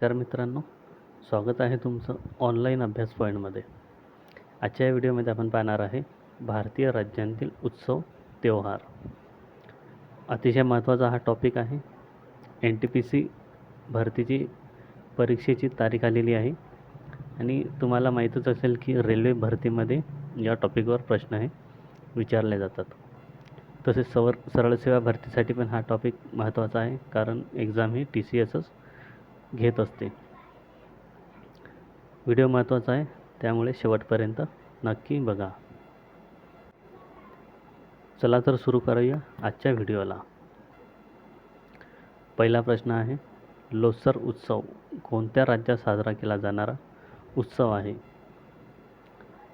तर मित्रांनो स्वागत आहे तुमचं ऑनलाईन अभ्यास पॉईंटमध्ये आजच्या या व्हिडिओमध्ये आपण पाहणार आहे भारतीय राज्यांतील उत्सव त्योहार. अतिशय महत्त्वाचा हा टॉपिक आहे. एन टी पी सी भरतीची परीक्षेची तारीख आलेली आहे. आणि तुम्हाला माहीतच असेल की रेल्वे भरतीमध्ये या टॉपिकवर प्रश्न हे विचारले जातात. तसेच सवर सरळ सेवा भरतीसाठी पण हा टॉपिक महत्त्वाचा आहे कारण एक्झाम ही टी सी एसच घेत असते. व्हिडिओ महत्त्वाचा आहे त्यामुळे शेवटपर्यंत नक्की बघा. चला तर सुरू करूया आजच्या व्हिडिओला. पहिला प्रश्न आहे लोसर उत्सव कोणत्या राज्यात साजरा केला जाणारा उत्सव आहे?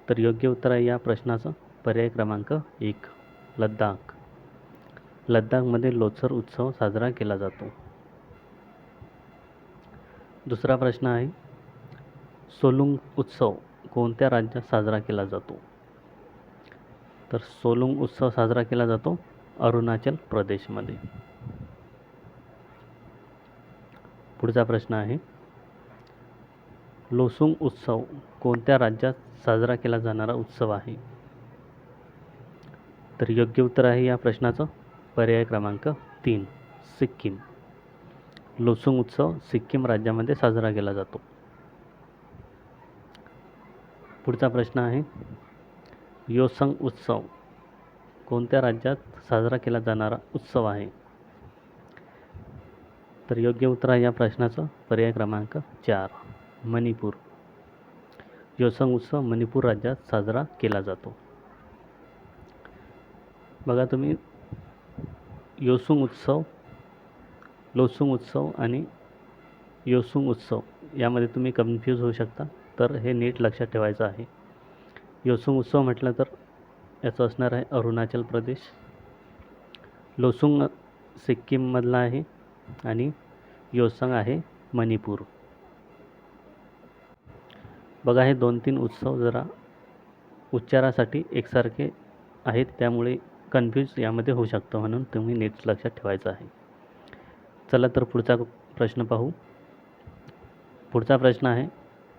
तर योग्य उत्तर आहे या प्रश्नाचं पर्याय क्रमांक एक लद्दाख. लद्दाखमध्ये लोसर उत्सव साजरा केला जातो. दुसरा प्रश्न आहे सोलुंग उत्सव कोणत्या राज्यात साजरा केला जातो? तर सोलुंग उत्सव साजरा केला जातो अरुणाचल प्रदेशमध्ये. पुढचा प्रश्न आहे लोसुंग उत्सव कोणत्या राज्यात साजरा केला जाणारा उत्सव आहे? तर योग्य उत्तर आहे या प्रश्नाचं. पर्याय क्रमांक तीन सिक्कीम. लोसुंग उत्सव सिक्कीम राज्यामध्ये साजरा केला जातो. पुढचा प्रश्न आहे योसंग उत्सव कोणत्या राज्यात साजरा केला जाणारा उत्सव आहे? तर योग्य उत्तर आहे या प्रश्नाचं. पर्याय क्रमांक चार मणिपूर. योसंग उत्सव मणिपूर राज्यात साजरा केला जातो. बघा तुम्ही योसुंग उत्सव लोसुंग उत्सव आणि योसुंग उत्सव यामध्ये तुम्ही कन्फ्यूज होऊ शकता. तर हे नीट लक्षात ठेवायचं आहे. योसुंग उत्सव म्हटलं तर याचं असणार आहे अरुणाचल प्रदेश. लोसुंग सिक्कीममधला आहे आणि योसंग आहे मणिपूर. बघा हे दोन तीन उत्सव जरा उच्चारासाठी एकसारखे आहेत त्यामुळे कन्फ्यूज यामध्ये होऊ शकतं म्हणून तुम्ही नीट लक्षात ठेवायचं आहे. चला तर पुढचा प्रश्न पाहू. पुढचा प्रश्न आहे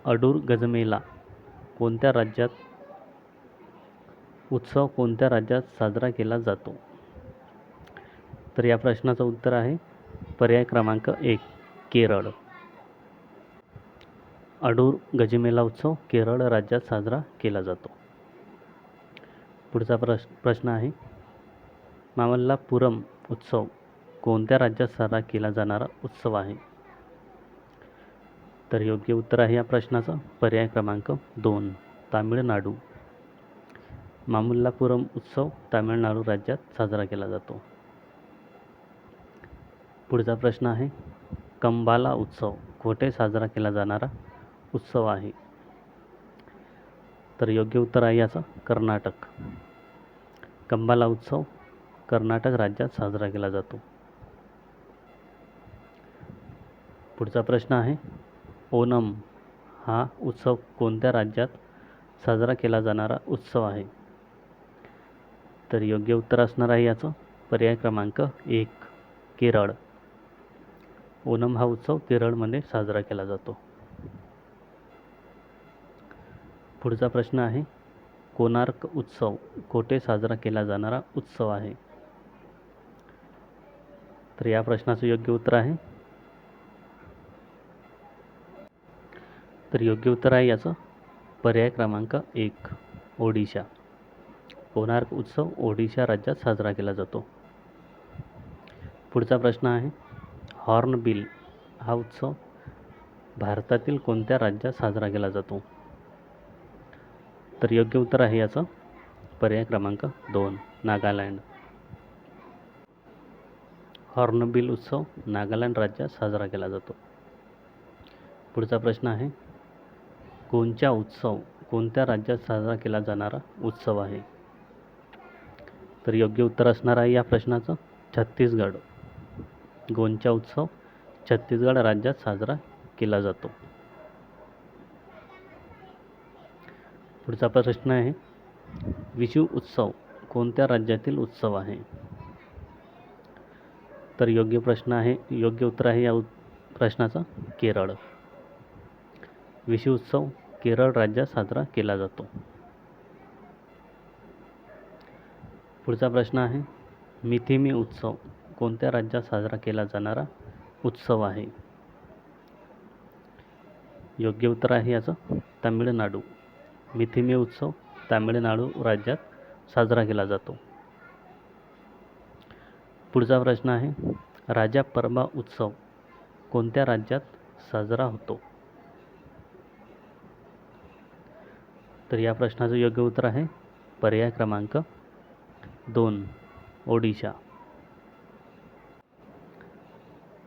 अडूर गजमेला कोणत्या राज्यात उत्सव कोणत्या राज्यात साजरा केला जातो? तर या प्रश्नाचं उत्तर आहे पर्याय क्रमांक एक केरळ. अडूर गजमेला उत्सव केरळ राज्यात साजरा केला जातो. पुढचा प्रश प्रश्न आहे मामल्लापुरम उत्सव कोणत्या राज्यात साजरा केला जाणारा उत्सव आहे? तर योग्य उत्तर आहे या प्रश्नाचं. पर्याय क्रमांक दोन तामिळनाडू. मामुल्लापुरम उत्सव तामिळनाडू राज्यात साजरा केला जातो. पुढचा प्रश्न आहे कंबाला उत्सव कोठे साजरा केला जाणारा उत्सव आहे? तर योग्य उत्तर आहे याचं कर्नाटक. कंबाला उत्सव कर्नाटक राज्यात साजरा केला जातो. पुढचा प्रश्न आहे. ओनम हा उत्सव कोणत्या राज्यात साजरा केला जाणारा उत्सव आहे? तर योग्य उत्तर असणार आहे याचं. पर्याय क्रमांक एक केरळ. ओनम हा उत्सव केरळमध्ये साजरा केला जातो. पुढचा प्रश्न आहे कोणार्क उत्सव कोठे साजरा केला जाणारा उत्सव आहे? तर या प्रश्नाचं योग्य उत्तर आहे तर योग्य उत्तर आहे याचं. पर्याय क्रमांक एक ओडिशा. कोणार्क उत्सव ओडिशा राज्यात साजरा केला जातो. पुढचा प्रश्न आहे हॉर्नबिल हा उत्सव भारतातील कोणत्या राज्यात साजरा केला जातो? तर योग्य उत्तर आहे याचं. पर्याय क्रमांक दोन नागालँड. हॉर्नबिल उत्सव नागालँड राज्यात साजरा केला जातो. पुढचा प्रश्न आहे कोणचा उत्सव कोणत्या राज्यात साजरा केला जाणारा उत्सव आहे? तर योग्य उत्तर असणार आहे या प्रश्नाचं. छत्तीसगड. गोंचा उत्सव छत्तीसगड राज्यात साजरा केला जातो? पुढचा प्रश्न आहे विशु उत्सव कोणत्या राज्यातील उत्सव आहे? तर योग्य प्रश्न आहे योग्य उत्तर आहे या उत प्रश्नाचं केरळ. विशु उत्सव केरळ राज्यात साजरा केला जातो. पुढचा प्रश्न आहे मिथिमी उत्सव कोणत्या राज्यात साजरा केला जाणारा उत्सव आहे? योग्य उत्तर आहे याचं तामिळनाडू. मिथिमी उत्सव तामिळनाडू राज्यात साजरा केला जातो. पुढचा प्रश्न आहे राजा परबा उत्सव कोणत्या राज्यात साजरा होतो? तर या प्रश्नाचं योग्य उत्तर आहे पर्याय क्रमांक दोन ओडिशा.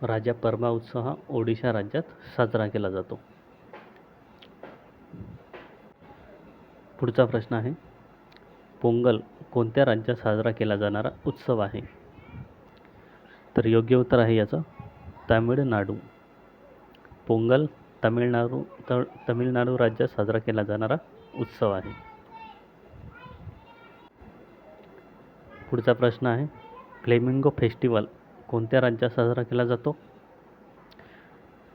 राजा परमा उत्सव हा ओडिशा राज्यात साजरा केला जातो. पुढचा प्रश्न आहे पोंगल कोणत्या राज्यात साजरा केला जाणारा उत्सव आहे? तर योग्य उत्तर आहे याचं तामिळनाडू. पोंगल तामिळनाडू तमिळनाडू राज्यात साजरा केला जाणारा उत्सव आहे. पुढचा प्रश्न आहे फ्लेमिंगो फेस्टिवल कोणत्या राज्यात साजरा केला जातो?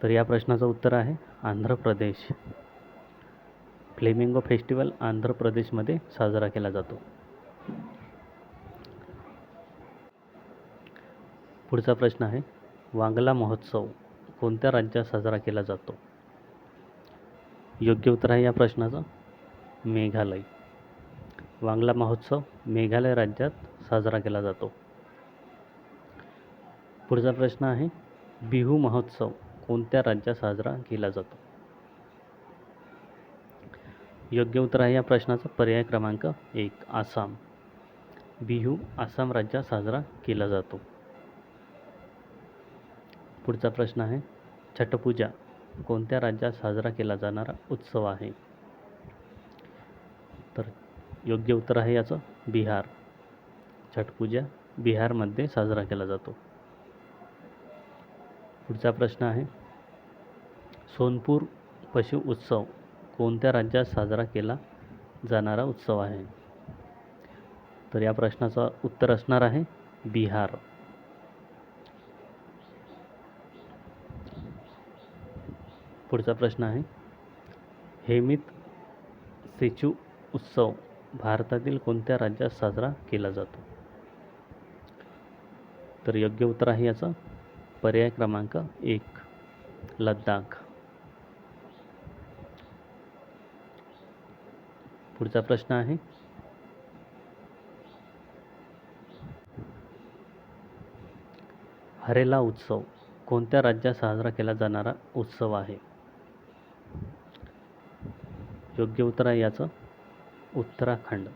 तर या प्रश्नाचं उत्तर आहे आंध्र प्रदेश. फ्लेमिंगो फेस्टिवल आंध्र प्रदेशमध्ये साजरा केला जातो. पुढचा प्रश्न आहे वांगला महोत्सव कोणत्या राज्यात साजरा केला जातो? योग्य उत्तर आहे या प्रश्नाचं. मेघालय. वांगला महोत्सव मेघालय राज्यात साजरा केला जातो. पुढचा प्रश्न आहे बिहू महोत्सव कोणत्या राज्यात साजरा केला जातो? योग्य उत्तर आहे या प्रश्नाचा पर्याय क्रमांक एक आसाम. बिहू आसाम राज्यात साजरा केला जातो. पुढचा प्रश्न आहे छटपूजा कोणत्या राज्यात साजरा केला जाणारा उत्सव आहे? योग्य उत्तर आहे याचं? बिहार. छटपूजा बिहारमध्ये साजरा केला जातो. पुढचा प्रश्न आहे. सोनपूर पशु उत्सव कोणत्या राज्यात साजरा केला जाणारा उत्सव आहे? तर या प्रश्नाचं उत्तर असणार आहे बिहार. पुढचा प्रश्न आहे. हेमित सेचू उत्सव भारतातील कोणत्या राज्यात साजरा केला जातो? तर योग्य उत्तर आहे याचं. पर्याय क्रमांक एक लद्दाख. पुढचा प्रश्न आहे. हरेला उत्सव कोणत्या राज्यात साजरा केला जाणारा उत्सव आहे? योग्य उत्तर आहे याचं. उत्तराखंड.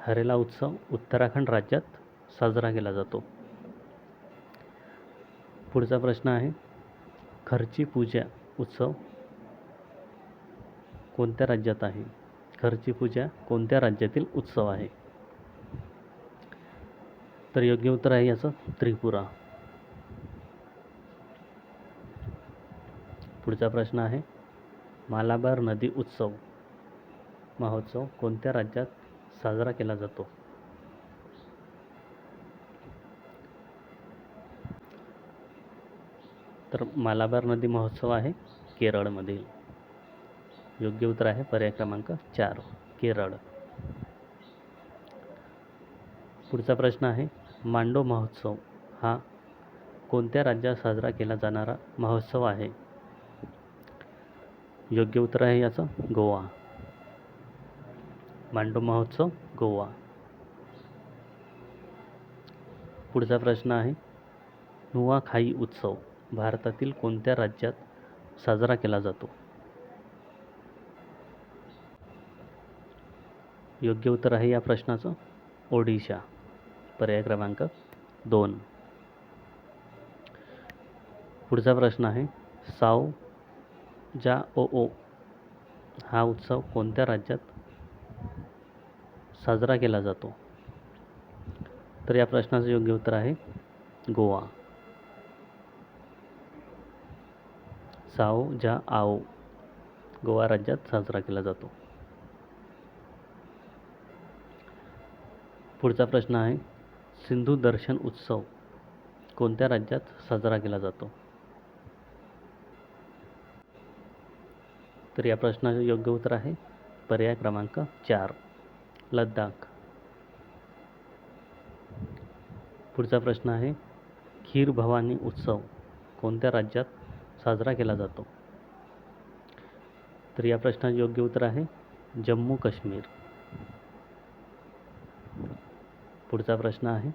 हरेला उत्सव उत्तराखंड राज्यात साजरा केला जातो. पुढचा प्रश्न आहे खर्ची पूजा उत्सव कोणत्या राज्यात आहे? खर्ची पूजा कोणत्या राज्यातील उत्सव आहे? तर योग्य उत्तर आहे याचं त्रिपुरा. पुढचा प्रश्न आहे मालाबार नदी उत्सव महोत्सव कोणत्या राज्यात साजरा केला जातो? तर मालाबार नदी महोत्सव आहे केरळमधील. योग्य उत्तर आहे पर्याय क्रमांक चार केरळ. पुढचा प्रश्न आहे मांडो महोत्सव हा कोणत्या राज्यात साजरा केला जाणारा महोत्सव आहे? योग्य उत्तर आहे याचं गोवा. मांडो महोत्सव गोवा. पुढचा प्रश्न आहे नुआखाई उत्सव भारतातील कोणत्या राज्यात साजरा केला जातो? योग्य उत्तर आहे या प्रश्नाचं. ओडिशा. पर्याय क्रमांक दोन. पुढचा प्रश्न आहे साव जा ओ ओ हा उत्सव कोणत्या राज्यात साजरा केला जातो. तर या प्रश्नाचं योग्य उत्तर आहे गोवा. साओ जा आओ गोवा राज्यात साजरा केला जातो. पुढचा प्रश्न आहे सिंधू दर्शन उत्सव कोणत्या राज्यात साजरा केला जातो? तर या प्रश्नाचे योग्य उत्तर आहे पर्याय क्रमांक चार. लद्दाख. पुढचा प्रश्न आहे खीर भवानी उत्सव कोणत्या राज्यात साजरा केला जातो? तर या प्रश्नाचे योग्य उत्तर आहे जम्मू काश्मीर. पुढचा प्रश्न आहे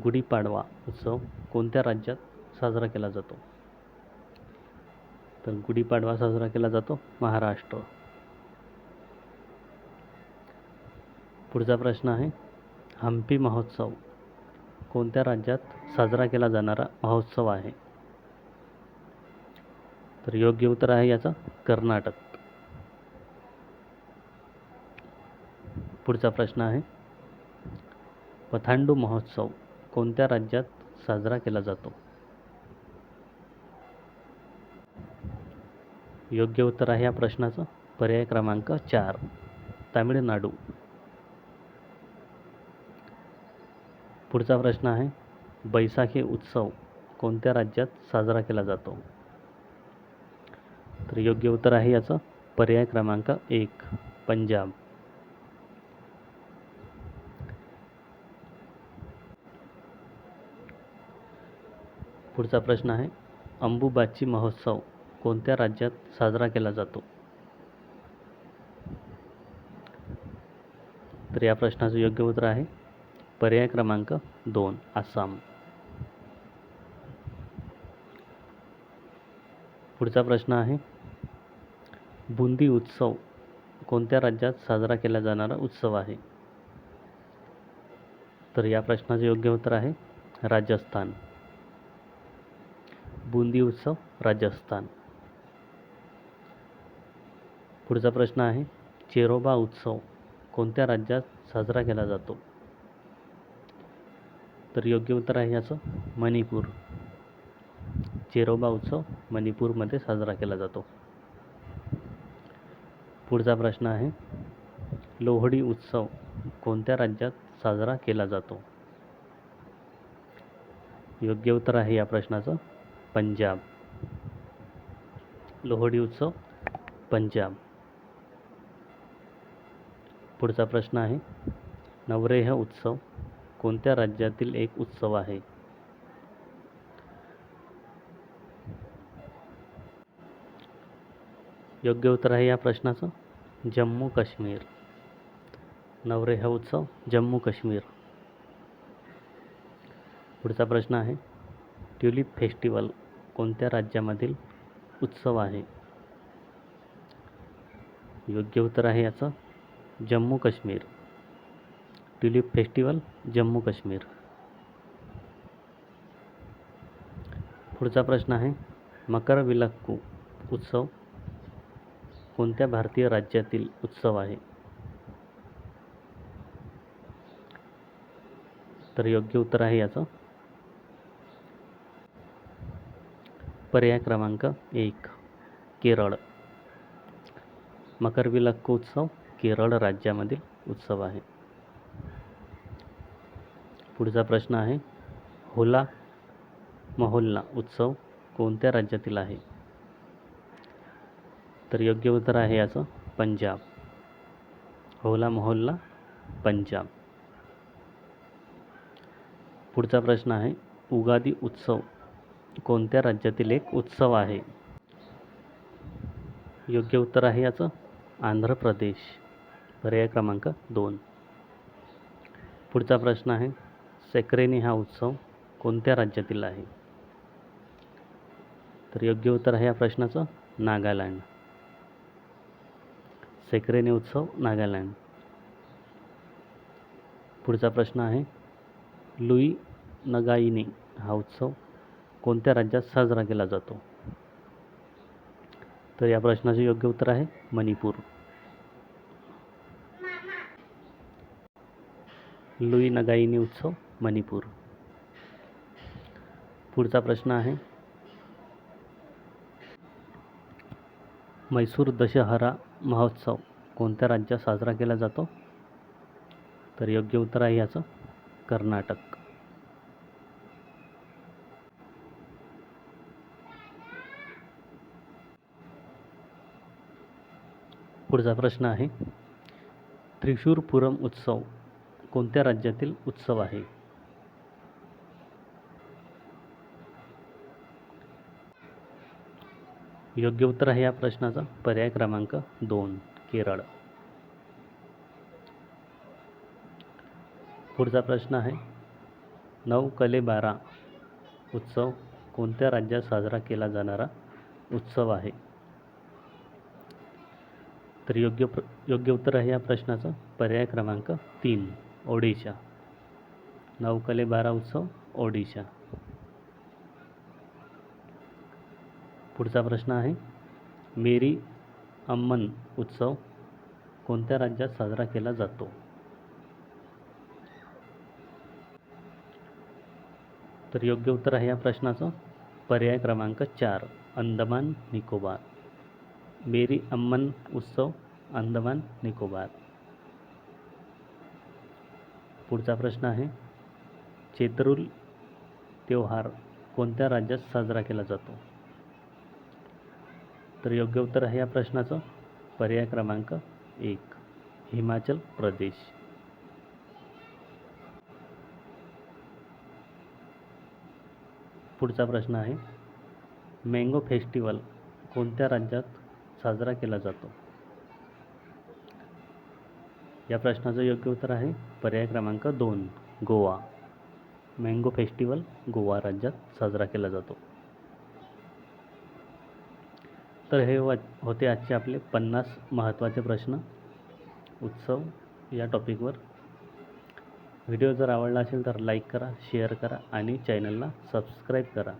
गुढीपाडवा उत्सव कोणत्या राज्यात साजरा केला जातो? तर गुढीपाडवा साजरा केला जातो महाराष्ट्र. पुढचा प्रश्न आहे हम्पी महोत्सव. कोणत्या राज्यात साजरा केला जाणारा महोत्सव आहे? तर योग्य उत्तर आहे याचा कर्नाटक. पुढचा प्रश्न आहे पथांडू महोत्सव कोणत्या राज्यात साजरा केला जातो? योग्य उत्तर आहे या प्रश्नाचं. पर्याय क्रमांक चार तामिळनाडू. पुढचा प्रश्न आहे बैसाखी उत्सव कोणत्या राज्यात साजरा केला जातो? तर योग्य उत्तर आहे याचं. पर्याय क्रमांक एक पंजाब. पुढचा प्रश्न आहे अंबुबाची महोत्सव कोणत्या राज्यात साजरा केला जातो? तर या प्रश्नाचं योग्य उत्तर आहे पर्याय क्रमांक दोन आसाम. पुढचा प्रश्न आहे बुंदी उत्सव कोणत्या राज्यात साजरा केला जाणारा उत्सव आहे? तर या प्रश्नाचे योग्य उत्तर आहे राजस्थान. बुंदी उत्सव राजस्थान. पुढचा प्रश्न आहे चेरोबा उत्सव कोणत्या राज्यात साजरा केला जातो? तर योग्य उत्तर आहे याचं. मणिपूर. चेरोबा उत्सव मणिपूरमध्ये साजरा केला जातो. पुढचा प्रश्न आहे लोहडी उत्सव कोणत्या राज्यात साजरा केला जातो? योग्य उत्तर आहे या प्रश्नाचं पंजाब. लोहडी उत्सव पंजाब. पुढचा प्रश्न आहे नवरेह उत्सव कोणत्या राज्यातील एक उत्सव आहे? योग्य उत्तर आहे या प्रश्नाचं. जम्मू काश्मीर. नवरे हा उत्सव जम्मू काश्मीर. पुढचा प्रश्न आहे ट्युलिप फेस्टिवल कोणत्या राज्यामधील उत्सव आहे? योग्य उत्तर आहे याचं Jammu Kashmir. Tulip festival Jammu Kashmir. पुढचा प्रश्न आहे मकरविलक्कू उत्सव कोणत्या भारतीय राज्यातील उत्सव आहे? तर योग्य उत्तर आहे याचं. पर्याय क्रमांक एक केरळ. मकरविलक्कू उत्सव केरळ राज्यामधील उत्सव आहे. पुढचा प्रश्न आहे होला मोहल्ला उत्सव कोणत्या राज्यातील आहे? तर योग्य उत्तर आहे याचं पंजाब. होला मोहल्ला पंजाब. पुढचा प्रश्न आहे उगादी उत्सव कोणत्या राज्यातील एक उत्सव आहे? योग्य उत्तर आहे याचं आंध्र प्रदेश. पर्याय क्रमांक दोन. पुढचा प्रश्न आहे सेक्रेनी हा उत्सव कोणत्या राज्यातील आहे? तर योग्य उत्तर आहे या प्रश्नाचं नागालँड. सेक्रेनी उत्सव नागालँड. पुढचा प्रश्न आहे लुई नगाईनी हा उत्सव कोणत्या राज्यात साजरा केला जातो? तर या प्रश्नाचे योग्य उत्तर आहे मणिपूर. लुई नगाईनी उत्सव मणिपूर. पुढचा प्रश्न आहे. मैसूर दशहरा महोत्सव कोणत्या राज्यात साजरा केला जातो? तर योग्य उत्तर आहे याचं कर्नाटक. पुढचा प्रश्न आहे. त्रिशूरपुरम उत्सव कोणत्या राज्यातील उत्सव आहे? योग्य उत्तर आहे या प्रश्नाचा. पर्याय क्रमांक दोन केरळ. पुढचा प्रश्न आहे नऊ कले बारा उत्सव कोणत्या राज्यात साजरा केला जाणारा उत्सव आहे? तर योग्य प्र योग्य उत्तर आहे या प्रश्नाचं. पर्याय क्रमांक तीन. ओडिशा. नवकले बारा उत्सव ओडिशा. पुढचा प्रश्न आहे मेरी अम्मन उत्सव कोणत्या राज्यात साजरा केला जातो? तर योग्य उत्तर आहे या प्रश्नाचं. पर्याय क्रमांक चार अंदमान निकोबार. मेरी अम्मन उत्सव अंदमान निकोबार. पुढचा प्रश्न आहे चेतरुल त्योहार कोणत्या राज्यात साजरा केला जातो? तर योग्य उत्तर आहे या प्रश्नाचं. पर्याय क्रमांक एक हिमाचल प्रदेश. पुढचा प्रश्न आहे मँगो फेस्टिवल कोणत्या राज्यात साजरा केला जातो? या प्रश्नाचं योग्य उत्तर आहे. पर्याय क्रमांक दोन गोवा. मँगो फेस्टिवल गोवा राज्यात साजरा केला जातो. तर हे होते आजचे आपले पन्नास महत्त्वाचे प्रश्न. उत्सव या टॉपिकवर. व्हिडिओ जर आवडला असेल तर लाईक करा शेअर करा आणि चॅनलला सबस्क्राईब करा.